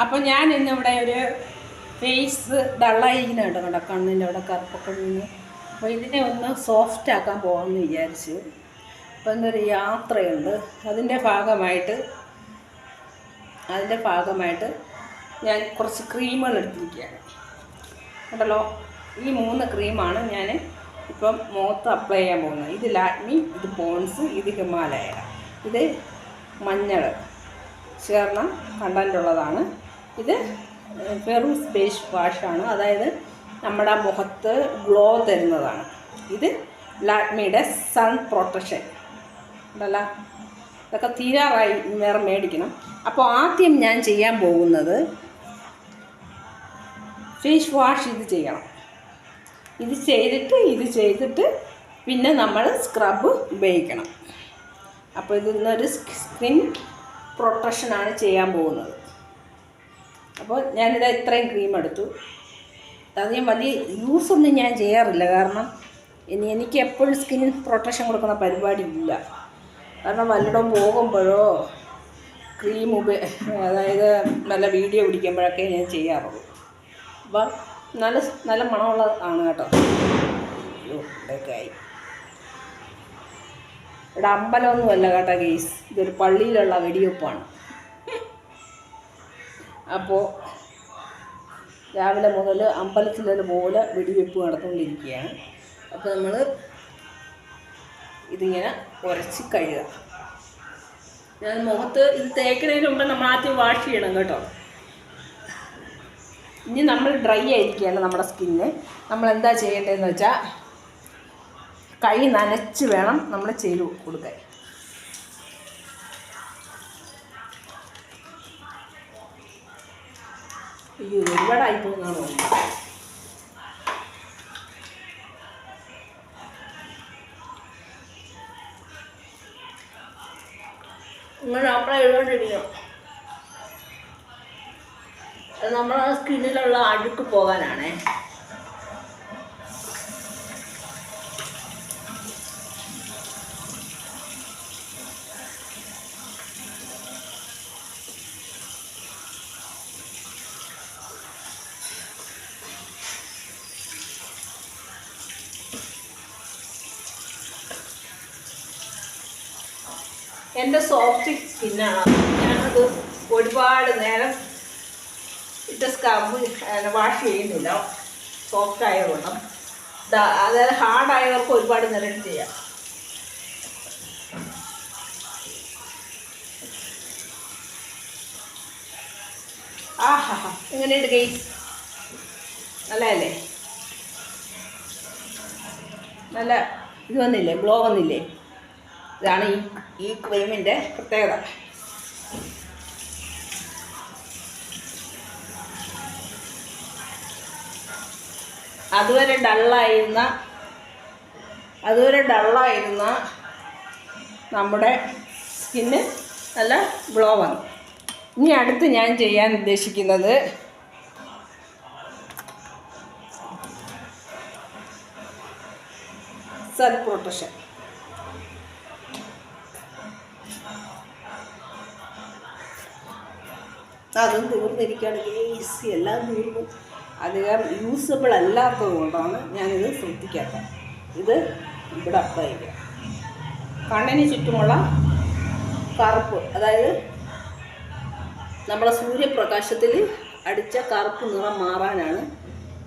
അപ്പോൾ ഞാൻ ഇന്നിവിടെ ഒരു ഫേസ് ഡള്ളായിരിക്കുന്ന കേട്ടോ കണ്ടോ? കണ്ണിന്റെ അവിടെ കറുപ്പൊക്കെ നിന്ന് അപ്പോൾ ഇതിനെ ഒന്ന് സോഫ്റ്റ് ആക്കാൻ പോകാമെന്ന് വിചാരിച്ചു. അപ്പോൾ എന്തൊരു യാത്രയുണ്ട്. അതിന്റെ ഭാഗമായിട്ട് അതിന്റെ ഭാഗമായിട്ട് ഞാൻ കുറച്ച് ക്രീമുകൾ എടുത്തിരിക്കുകയാണ്. കണ്ടല്ലോ? ഈ മൂന്ന് ക്രീമാണ് ഞാൻ ഇപ്പം മുഖത്ത് അപ്ലൈ ചെയ്യാൻ പോകുന്നത്. ഇത് ലാക്മി ഇത് പോൺസ് ഇത് ഹിമാലയ. ഇത് മഞ്ഞൾ. ചേർന്ന കണ്ടന്റ് ഉള്ളതാണ്. ഇത് വെറും സ്പേസ് വാഷാണ്. അതായത് നമ്മുടെ മുഖത്ത് ഗ്ലോ തരുന്നതാണ്. ഇത് ലാക്മിയുടെ സൺ പ്രൊട്ടക്ഷൻ. ഉണ്ടല്ല? ഇതൊക്കെ തീരാറായി വേറെ മേടിക്കണം. അപ്പോൾ ആദ്യം ഞാൻ ചെയ്യാൻ പോകുന്നത് ഫേസ് വാഷ് ഇത് ചെയ്യണം. ഇത് ചെയ്തിട്ട് ഇത് ചെയ്തിട്ട് പിന്നെ നമ്മൾ സ്ക്രബ് ഉപയോഗിക്കണം. അപ്പോൾ ഇതിൽ നിന്നൊരു സ്കിൻ പ്രൊട്ടക്ഷനാണ് ചെയ്യാൻ പോകുന്നത്. അപ്പോൾ ഞാനിത് ഇത്രയും ക്രീം എടുത്തു. അധികം വലിയ യൂസൊന്നും ഞാൻ ചെയ്യാറില്ല. കാരണം ഇനി എനിക്ക് എപ്പോഴും സ്കിൻ പ്രൊട്ടക്ഷൻ കൊടുക്കുന്ന പരിപാടി ഇല്ല. കാരണം വല്ലയിടം പോകുമ്പോഴോ ക്രീം ഉപ അതായത് നല്ല വീഡിയോ പിടിക്കുമ്പോഴൊക്കെ ഞാൻ ചെയ്യാറുള്ളൂ. അപ്പം നല്ല നല്ല മണമുള്ള ആണ് കേട്ടോ. അയ്യോ ആയി. ഇവിടെ അമ്പലമൊന്നുമല്ല കേട്ടോ ഗെയ്സ് ഇതൊരു പള്ളിയിലുള്ള വെടിവെപ്പാണ്. അപ്പോൾ രാവിലെ മുതൽ അമ്പലത്തിലതുപോലെ വെടിവെപ്പ് നടന്നുകൊണ്ടിരിക്കുകയാണ്. അപ്പോൾ നമ്മൾ ഇതിങ്ങനെ ഉരച്ച് കഴുകുക. ഞാൻ മുഖത്ത് ഇത് തേക്കുന്നതിന് മുമ്പ് നമ്മൾ ആദ്യം വാഷ് ചെയ്യണം കേട്ടോ. ഇനി നമ്മൾ ഡ്രൈ ആയിരിക്കുകയാണ് നമ്മുടെ സ്കിന്ന് നമ്മൾ എന്താ ചെയ്യേണ്ടതെന്ന് വെച്ചാൽ കൈ നനച്ച് വേണം നമ്മൾ ചെയ്ത് കൊടുക്കാൻ. ഇത് ഒരുപാടായി പോകുന്നതാണോ അത് നമ്മുടെ സ്കിന്നിലുള്ള അഴുക്ക് പോകാനാണേ. എന്റെ സോഫ്റ്റ് സ്കിന്നാണ് ഞാനത് ഒരുപാട് നേരം ഇട്ട് സ്ക്രബ് വാഷ് ചെയ്യുന്നില്ല. സോഫ്റ്റ് ആയതുകൊണ്ട് അതായത് ഹാർഡായവർക്ക് ഒരുപാട് നേരം ചെയ്യാം. ആഹാ എങ്ങനെയുണ്ട് കൈ നല്ലതല്ലേ? നല്ല ഇത് വന്നില്ലേ ഗ്ലോ വന്നില്ലേ? ഇതാണ് ഈ ഈ ക്രീമിന്റെ പ്രത്യേകത. അതുവരെ ഡള്ളായിരുന്ന അതുവരെ ഡള്ളായിരുന്ന നമ്മുടെ സ്കിന്ന് നല്ല ഗ്ലോ വന്നു. ഇനി അടുത്ത് ഞാൻ ചെയ്യാൻ ഉദ്ദേശിക്കുന്നത് സൺ പ്രൊട്ടക്ഷൻ അതും തീർന്നിരിക്കുകയാണ്. ഗേസ് എല്ലാം തീർന്നു. അധികം യൂസബിൾ അല്ലാത്തത് കൊണ്ടാണ് ഞാനിത് ശ്രദ്ധിക്കാത്തത്. ഇത് ഇവിടെ അപ്ലൈ കണ്ണിന് ചുറ്റുമുള്ള കറുപ്പ് അതായത് നമ്മളെ സൂര്യപ്രകാശത്തിൽ അടിച്ച കറുപ്പ് നിറം മാറാനാണ്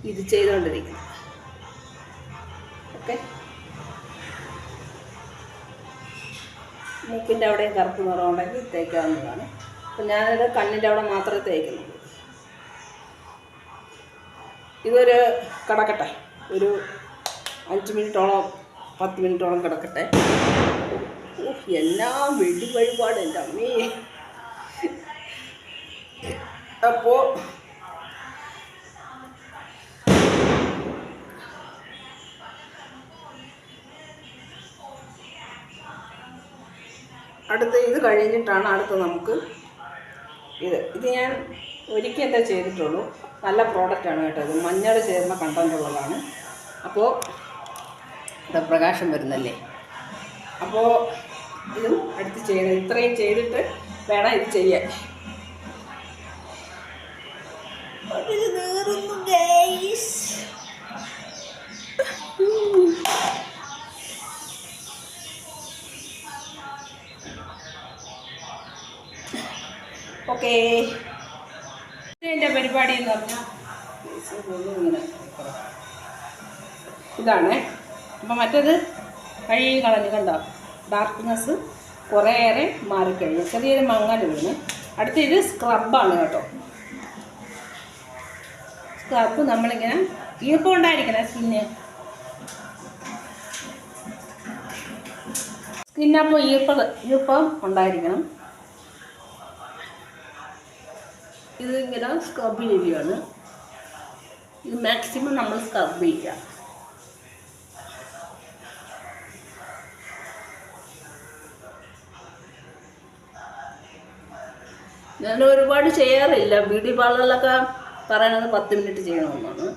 ഇത് ചെയ്തുകൊണ്ടിരിക്കുന്നത്. ഓക്കെ. മൂക്കിന്റെ അവിടെയും കറുപ്പ് നിറം ഉണ്ടെങ്കിൽ തേക്കാവുന്നതാണ് അപ്പം ഞാനത് കണ്ണിന്റെ അവിടെ മാത്രമേ തേക്കുന്നുള്ളൂ. ഇതൊരു കിടക്കട്ടെ. ഒരു അഞ്ച് മിനിറ്റോളം പത്ത് മിനിറ്റോളം കിടക്കട്ടെ. എല്ലാം വെടി വഴിപാട് എന്റെ അമ്മേ. അപ്പോൾ അടുത്ത് ഇത് കഴിഞ്ഞിട്ടാണ് അടുത്ത് നമുക്ക് ഇത് ഇത് ഞാൻ ഒരിക്കൽ എന്താ ചെയ്തിട്ടുള്ളൂ. നല്ല പ്രോഡക്റ്റാണ് കേട്ടോ ഇത്. മഞ്ഞൾ ചേർന്ന കണ്ടന്റ് ഉള്ളതാണ്. അപ്പോൾ ഇത് പ്രകാശം വരുന്നല്ലേ? അപ്പോൾ ഇതും അടുത്ത് ചെയ്യണം. ഇത്രയും ചെയ്തിട്ട് വേണം ഇത് ചെയ്യാൻ. ഓക്കേ. പരിപാടി എന്ന് പറഞ്ഞാൽ ഇതാണ്. അപ്പം മറ്റത് കഴുകി കളഞ്ഞ് കണ്ടോ? ഡാർക്ക്നെസ് കുറേയേറെ മാറിക്കഴിഞ്ഞു. ചെറിയൊരു മങ്ങൽ വീണ്. അടുത്ത ഇത് സ്ക്രബാണ് കേട്ടോ. സ്ക്രബ് നമ്മളിങ്ങനെ ഈർപ്പം ഉണ്ടായിരിക്കണം സ്കിന്ന് സ്കിന്നപ്പോൾ ഈർപ്പം ഈർപ്പം ഉണ്ടായിരിക്കണം. ഇത് ഇങ്ങനെ സ്ക്രബ് ചെയ്യുകയാണ്. ഇത് മാക്സിമം നമ്മൾ സ്ക്രബ് ചെയ്യുക. ഞാൻ ഒരുപാട് ചെയ്യാറില്ല. ബ്യൂട്ടി പാർലറിലൊക്കെ പറയണത് പത്ത് മിനിറ്റ് ചെയ്യണമെന്നാണ്.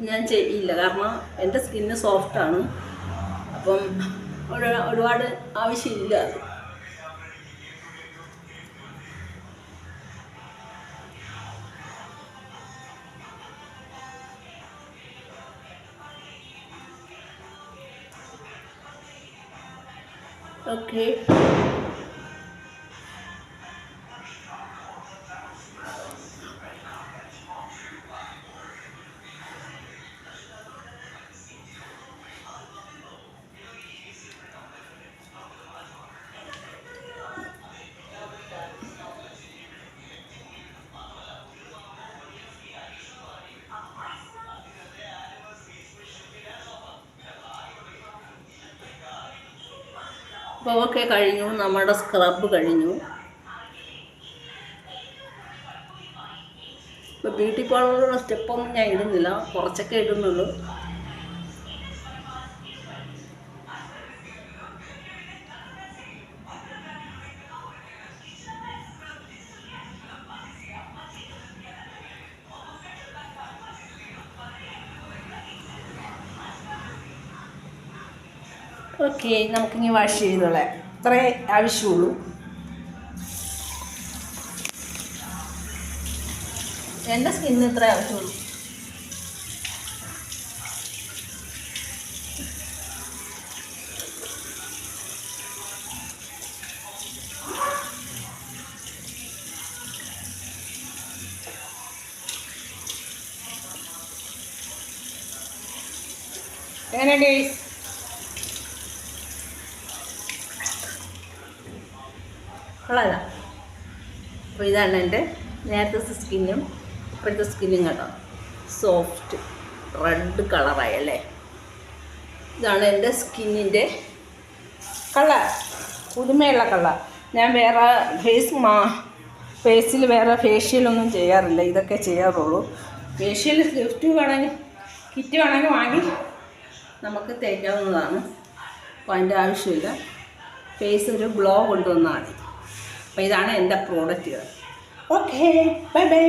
ഞാൻ ചെയ്യില്ല. കാരണം എന്റെ സ്കിന്ന് സോഫ്റ്റാണ്. അപ്പം ഒരു ഒരുപാട് ആവശ്യമില്ല അത്. ഓക്കെ അപ്പോൾ കഴിഞ്ഞു നമ്മുടെ സ്ക്രബ് കഴിഞ്ഞു. ഇപ്പോൾ ബ്യൂട്ടി പാർലറുള്ള സ്റ്റെപ്പൊന്നും ഞാൻ ഇടുന്നില്ല കുറച്ചൊക്കെ ഇടുന്നുള്ളൂ. ഓക്കെ നമുക്കിനി വാഷ് ചെയ്തോളാം. ഇത്രേ ആവശ്യമുള്ളൂ. എന്റെ സ്കിന്നിന് ഇത്ര ആവശ്യമുള്ളൂ. എങ്ങനെ ഡേയ്സ് കൊള്ളാല. അപ്പോൾ ഇതാണ് എന്റെ നേരത്തെ സ്കിന്നും ഇപ്പോഴത്തെ സ്കിന്നും കേട്ടോ. സോഫ്റ്റ് റെഡ് കളറായി അല്ലേ? ഇതാണ് എന്റെ സ്കിന്നിന്റെ കളർ പുതുമയുള്ള കളർ. ഞാൻ വേറെ ഫേസ് മാ ഫേസിൽ വേറെ ഫേഷ്യലൊന്നും ചെയ്യാറില്ല. ഇതൊക്കെ ചെയ്യാറുള്ളൂ. ഫേഷ്യൽ ഗിഫ്റ്റ് വേണമെങ്കിൽ കിറ്റ് വേണമെങ്കിൽ വാങ്ങി നമുക്ക് തേക്കാവുന്നതാണ്. അപ്പോൾ അതിന്റെ ആവശ്യമില്ല. ഫേസ് ഒരു ഗ്ലോ കൊണ്ടുവന്നാൽ മതി. അപ്പോൾ ഇതാണ് എന്റെ പ്രോഡക്റ്റുകൾ ഓക്കെ ബൈ ബൈ